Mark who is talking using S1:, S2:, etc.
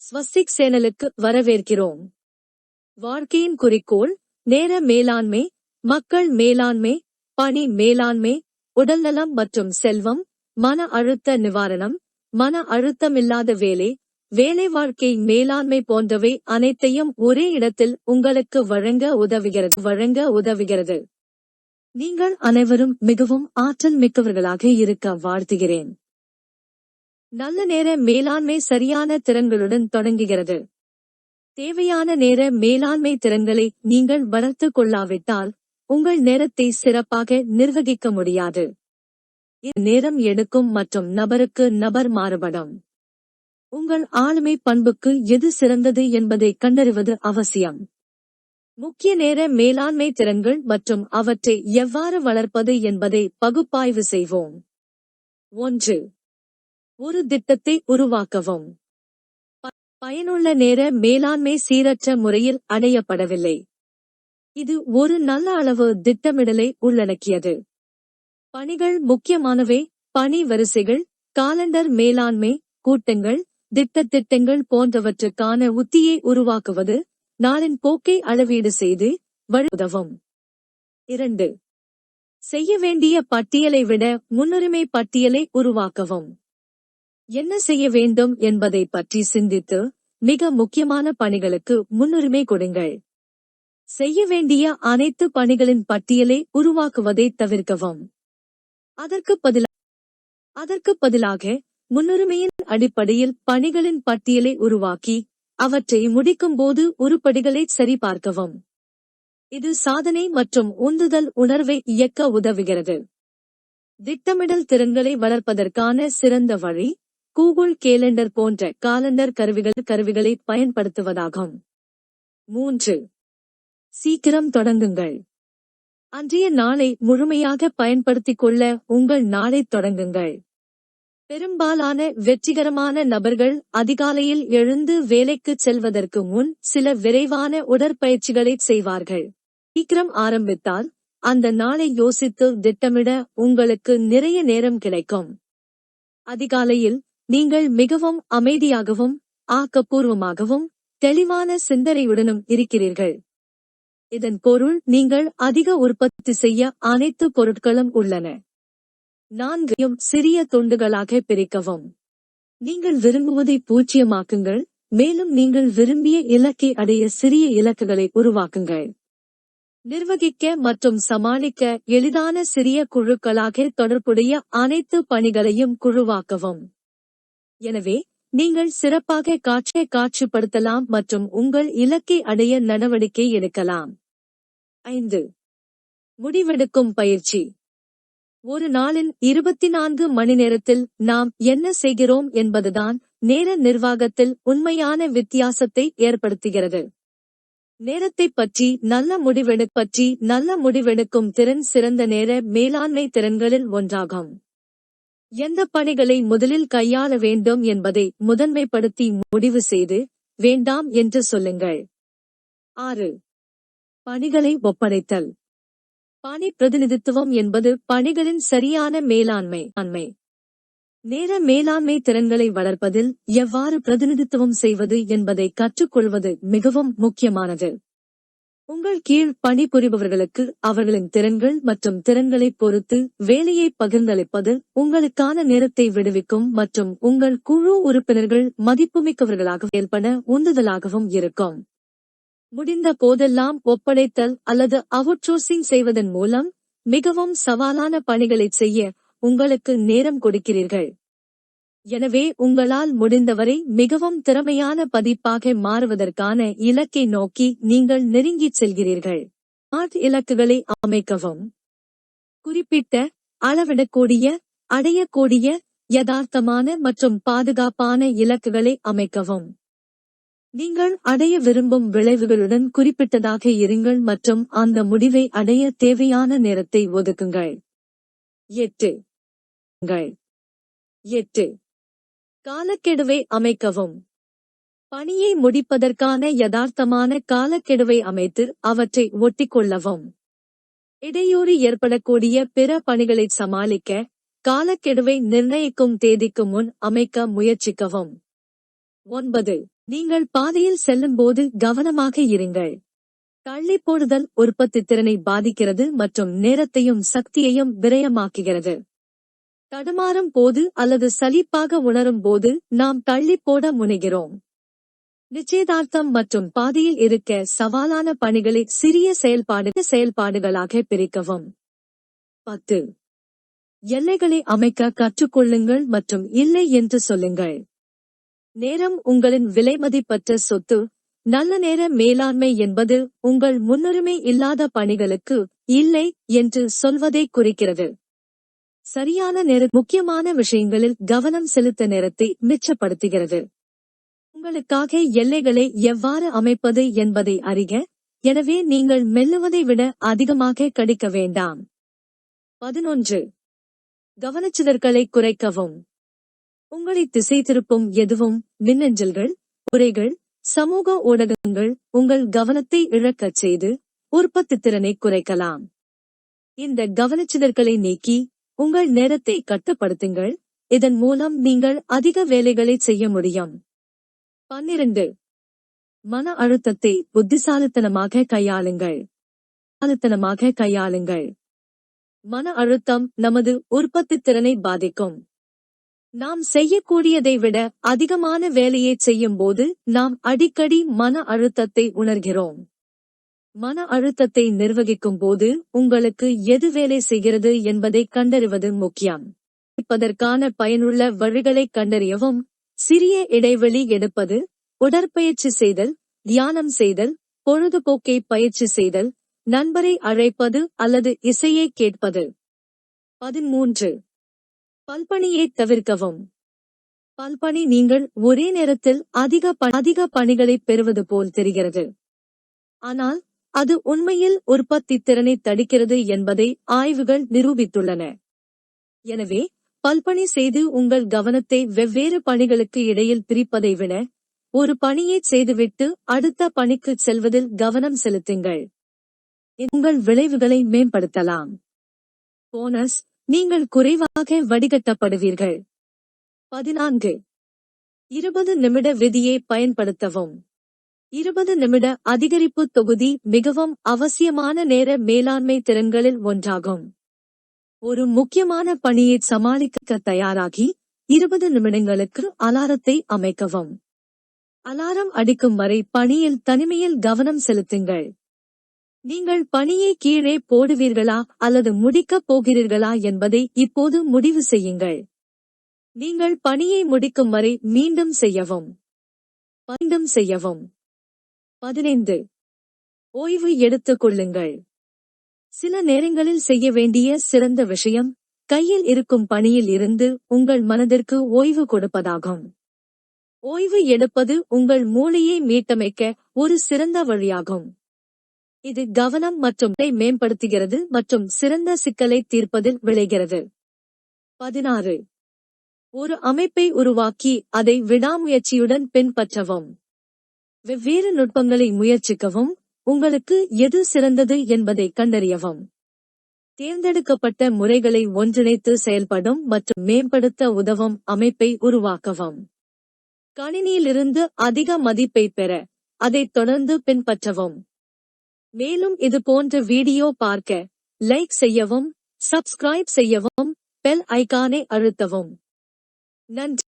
S1: ஸ்வஸ்திக் சேனலுக்கு வரவேற்கிறோம். வாழ்க்கையின் குறிக்கோள் நேர மேலாண்மை மக்கள் மேலாண்மை பணி மேலாண்மை உடல்நலம் மற்றும் செல்வம் மன அழுத்த நிவாரணம் மன அழுத்தமில்லாத வேலை வேலை வாழ்க்கை மேலாண்மை போன்றவை அனைத்தையும் ஒரே இடத்தில் உங்களுக்கு வழங்க உதவுகிறது வழங்க உதவுகிறது. நீங்கள் அனைவரும் மிகவும் ஆற்றல் மிக்கவர்களாக இருக்க வாழ்த்துகிறேன். நல்ல நேர மேலாண்மை சரியான திறன்களுடன் தொடங்குகிறது. தேவையான நேர மேலாண்மை திறன்களை நீங்கள் வளர்த்துக் கொள்ளாவிட்டால் உங்கள் நேரத்தை சிறப்பாக நிர்வகிக்க முடியாது. நேரம் எடுக்கும் மற்றும் நபருக்கு நபர் மாறுபடும். உங்கள் ஆளுமை பண்புக்கு எது சிறந்தது என்பதை கண்டறிவது அவசியம். முக்கிய நேர மேலாண்மை திறன்கள் மற்றும் அவற்றை எவ்வாறு வளர்ப்பது என்பதை பகுப்பாய்வு செய்வோம். ஒன்று ஒரு திட்டத்தை உருவாக்கவும். பயனுள்ள நேர மேலாண்மை சீரற்ற முறையில் அடையப்படவில்லை. இது ஒரு நல்ல அளவு திட்டமிடலை உள்ளடக்கியது. பணிகள் முக்கியமானவை. பணி வரிசைகள் காலண்டர் மேலாண்மை கூட்டங்கள் திட்டத்திட்டங்கள் போன்றவற்றுக்கான உத்தியை உருவாக்குவது நாளின் போக்கை அளவீடு செய்து வழி உதவும் இரண்டு. செய்ய வேண்டிய பட்டியலை விட முன்னுரிமை பட்டியலை உருவாக்கவும். என்ன செய்ய வேண்டும் என்பதை பற்றி சிந்தித்து மிக முக்கியமான பணிகளுக்கு முன்னுரிமை கொடுங்கள். செய்ய வேண்டிய அனைத்து பணிகளின் பட்டியலை உருவாக்குவதை தவிர்க்கவும். அதற்கு பதிலாக அதற்கு பதிலாக முன்னுரிமையின் அடிப்படையில் பணிகளின் பட்டியலை உருவாக்கி அவற்றை முடிக்கும்போது உருப்படிகளை சரிபார்க்கவும். இது சாதனை மற்றும் உந்துதல் உணர்வை இயக்க உதவுகிறது. திட்டமிடல் திறன்களை வளர்ப்பதற்கான சிறந்த வழி கூகுள் கேலண்டர் போன்ற காலண்டர் கருவிகள் கருவிகளை பயன்படுத்துவதாகும். மூன்று. சீக்கிரம் தொடங்குங்கள். அன்றைய நாளை முழுமையாக பயன்படுத்திக் கொள்ள உங்கள் நாளை தொடங்குங்கள். பெரும்பாலான வெற்றிகரமான நபர்கள் அதிகாலையில் எழுந்து வேலைக்கு செல்வதற்கு முன் சில விரைவான உடற்பயிற்சிகளை செய்வார்கள். சீக்கிரம் ஆரம்பித்தால் அந்த நாளை யோசித்து திட்டமிட உங்களுக்கு நிறைய நேரம் கிடைக்கும். அதிகாலையில் நீங்கள் மிகவும் அமைதியாகவும் ஆக்கப்பூர்வமாகவும் தெளிவான சிந்தனையுடனும் இருக்கிறீர்கள். இதன் பொருள் நீங்கள் அதிக உற்பத்தி செய்ய அனைத்து பொருட்களும் உள்ளன. நான்கையும் சிறிய துண்டுகளாக பிரிக்கவும். நீங்கள் விரும்புவதை பூச்சியமாக்குங்கள் மேலும் நீங்கள் விரும்பிய இலக்கை அடைய சிறிய இலக்குகளை உருவாக்குங்கள். நிர்வகிக்க மற்றும் சமாளிக்க எளிதான சிறிய குழுக்களாக தொடர்புடைய அனைத்து பணிகளையும் குழுவாக்கவும். எனவே நீங்கள் சிறப்பாக காட்சியை காட்சிப்படுத்தலாம் மற்றும் உங்கள் இலக்கை அடைய நடவடிக்கை எடுக்கலாம். ஐந்து. முடிவெடுக்கும் பயிற்சி. ஒரு நாளின் இருபத்தி நான்கு மணி நேரத்தில் நாம் என்ன செய்கிறோம் என்பதுதான் நேர நிர்வாகத்தில் உண்மையான வித்தியாசத்தை ஏற்படுத்துகிறது. நேரத்தை பற்றி நல்ல முடிவெடு பற்றி நல்ல முடிவெடுக்கும் திறன் சிறந்த நேர மேலாண்மை திறன்களில் ஒன்றாகும். எந்த பணிகளை முதலில் கையாள வேண்டும் என்பதை முதன்மைப்படுத்தி முடிவு செய்து வேண்டாம் என்று சொல்லுங்கள். ஆறு. பணிகளை ஒப்படைத்தல். பணி பிரதிநிதித்துவம் என்பது பணிகளின் சரியான மேலாண்மை அண்மை நேர மேலாண்மை திறன்களை வளர்ப்பதில் எவ்வாறு பிரதிநிதித்துவம் செய்வது என்பதை கற்றுக்கொள்வது மிகவும் முக்கியமானது. உங்கள் கீழ் பணிபுரிபவர்களுக்கு அவர்களின் திறன்கள் மற்றும் திறன்களைப் பொறுத்து வேலையை பகிர்ந்தளிப்பது உங்களுக்கான நேரத்தை விடுவிக்கும் மற்றும் உங்கள் குழு உறுப்பினர்கள் மதிப்புமிக்கவர்களாக செயல்பட உந்துதலாகவும் இருக்கும். முடிந்த போதெல்லாம் ஒப்படைத்தல் அல்லது அவுட்சோர்சிங் செய்வதன் மூலம் மிகவும் சவாலான பணிகளைச் செய்ய உங்களுக்கு நேரம் கொடுக்கிறீர்கள். எனவே உங்களால் முடிந்தவரை மிகவும் திறமையான பதிப்பாக மாறுவதற்கான இலக்கை நோக்கி நீங்கள் நெருங்கிச் செல்கிறீர்கள். ஆர்ட் இலக்குகளை அமைக்கவும். குறிப்பிட்ட அளவிடக்கூடிய அடையக்கூடிய யதார்த்தமான மற்றும் பாதுகாப்பான இலக்குகளை அமைக்கவும். நீங்கள் அடைய விரும்பும் விளைவுகளுடன் குறிப்பிட்டதாக இருங்கள் மற்றும் அந்த முடிவை அடைய தேவையான நேரத்தை ஒதுக்குங்கள். எட்டு. எட்டு. காலக்கெடுவை அமைக்கவும். பணியை முடிப்பதற்கான யதார்த்தமான காலக்கெடுவை அமைத்து அவற்றை ஒட்டிக்கொள்ளவும். இடையூறு ஏற்படக்கூடிய பிற பணிகளை சமாளிக்க காலக்கெடுவை நிர்ணயிக்கும் தேதிக்கு முன் அமைக்க முயற்சிக்கவும். ஒன்பது. நீங்கள் பாதையில் செல்லும்போது கவனமாக இருங்கள். தள்ளி போடுதல் உற்பத்தி திறனை பாதிக்கிறது மற்றும் நேரத்தையும் சக்தியையும் விரயமாக்குகிறது. தடுமாறும் போது அல்லது சலிப்பாக உணரும் போது நாம் தள்ளி போட முனைகிறோம். நிச்சயதார்த்தம் மற்றும் பாதையில் இருக்க சவாலான பணிகளை சிறிய செயல்பாடு செயல்பாடுகளாக பிரிக்கவும். பத்து. எல்லைகளை அமைக்க கற்றுக்கொள்ளுங்கள் மற்றும் இல்லை என்று சொல்லுங்கள். நேரம் உங்களின் விலைமதிப்பற்ற சொத்து நல்ல நேர மேலாண்மை என்பது உங்கள் முன்னுரிமை இல்லாத பணிகளுக்கு இல்லை என்று சொல்வதை குறிக்கிறது. சரியான நேர முக்கியமான விஷயங்களில் கவனம் செலுத்த நேரத்தை மிச்சப்படுத்துகிறது. உங்களுக்காக எல்லைகளை எவ்வாறு அமைப்பது என்பதை அறிக. எனவே நீங்கள் மெல்லுவதை விட அதிகமாக கடிக்க வேண்டாம். பதினொன்று. கவனச்சிதற்களை குறைக்கவும். உங்களை திசை திருப்பும் எதுவும் மின்னஞ்சல்கள் உரைகள் சமூக ஊடகங்கள் உங்கள் கவனத்தை இழக்கச் செய்து உற்பத்தி திறனை குறைக்கலாம். இந்த கவனச்சிதற்களை நீக்கி உங்கள் நேரத்தை கட்டுப்படுத்துங்கள். இதன் மூலம் நீங்கள் அதிக வேலைகளை செய்ய முடியும். பன்னிரண்டு. மன அழுத்தத்தை புத்திசாலித்தனமாக கையாளுங்கள். புத்திசாலித்தனமாக கையாளுங்கள். மன அழுத்தம் நமது உற்பத்தி திறனை பாதிக்கும். நாம் செய்யக்கூடியதை விட அதிகமான வேலையை செய்யும் போது நாம் அடிக்கடி மன அழுத்தத்தை உணர்கிறோம். மன அழுத்தத்தை நிர்வகிக்கும் போது உங்களுக்கு எது வேலை செய்கிறது என்பதை கண்டறிவது முக்கியம். இப்பதற்கான பயனுள்ள வழிகளை கண்டறியவும் சிறிய இடைவெளி எடுப்பது உடற்பயிற்சி செய்தல் தியானம் செய்தல் பொழுதுபோக்கை பயிற்சி செய்தல் நண்பரை அழைப்பது அல்லது இசையை கேட்பது. பதிமூன்று பல்பணியை தவிர்க்கவும். பல்பணி நீங்கள் ஒரே நேரத்தில் அதிக அதிக பணிகளை பெறுவது போல் தெரிகிறது. ஆனால் அது உண்மையில் உற்பத்தி திறனை தடுக்கிறது என்பதை ஆய்வுகள் நிரூபித்துள்ளன. எனவே பல்பணி செய்து உங்கள் கவனத்தை வெவ்வேறு பணிகளுக்கு இடையில் பிரிப்பதை விட ஒரு பணியை செய்துவிட்டு அடுத்த பணிக்கு செல்வதில் கவனம் செலுத்துங்கள். உங்கள் விளைவுகளை மேம்படுத்தலாம். போனஸ் நீங்கள் குறைவாக வடிகட்டப்படுவீர்கள். பதினான்கு. இருபது நிமிட விதியை பயன்படுத்தவும். இருபது நிமிட அதிகரிப்பு தொகுதி மிகவும் அவசியமான நேர மேலாண்மை திறன்களில் ஒன்றாகும். ஒரு முக்கியமான பணியை சமாளிக்க தயாராகி இருபது நிமிடங்களுக்கு அலாரத்தை அமைக்கவும். அலாரம் அடிக்கும் வரை பணியில் தனிமையில் கவனம் செலுத்துங்கள். நீங்கள் பணியை கீழே போடுவீர்களா அல்லது முடிக்கப் போகிறீர்களா என்பதை இப்போது முடிவு செய்யுங்கள். நீங்கள் பணியை முடிக்கும் வரை மீண்டும் செய்யவும். மீண்டும் செய்யவும். பதினைந்து. ஓய்வு எடுத்துக் கொள்ளுங்கள். சில நேரங்களில் செய்ய வேண்டிய சிறந்த விஷயம் கையில் இருக்கும் பணியில் இருந்து உங்கள் மனதிற்கு ஓய்வு கொடுப்பதாகும். ஓய்வு எடுப்பது உங்கள் மூளையை மீட்டமைக்க ஒரு சிறந்த வழியாகும். இது கவனம் மற்றும் மேம்படுத்துகிறது மற்றும் சிறந்த சிக்கலை தீர்ப்பதில் விளைகிறது. பதினாறு. ஒரு அமைப்பை உருவாக்கி அதை விடாமுயற்சியுடன் பின்பற்றவும். வெவ்வேறு நுட்பங்களை முயற்சிக்கவும் உங்களுக்கு எது சிறந்தது என்பதை கண்டறியவும். தேர்ந்தெடுக்கப்பட்ட முறைகளை ஒன்றிணைத்து செயல்படும் மற்றும் மேம்படுத்த உதவும் அமைப்பை உருவாக்கவும். கணினியிலிருந்து அதிக மதிப்பை பெற அதைத் தொடர்ந்து பின்பற்றவும். மேலும் இது போன்ற வீடியோ பார்க்க லைக் செய்யவும் சப்ஸ்கிரைப் செய்யவும் பெல் ஐகானை அழுத்தவும். நன்றி.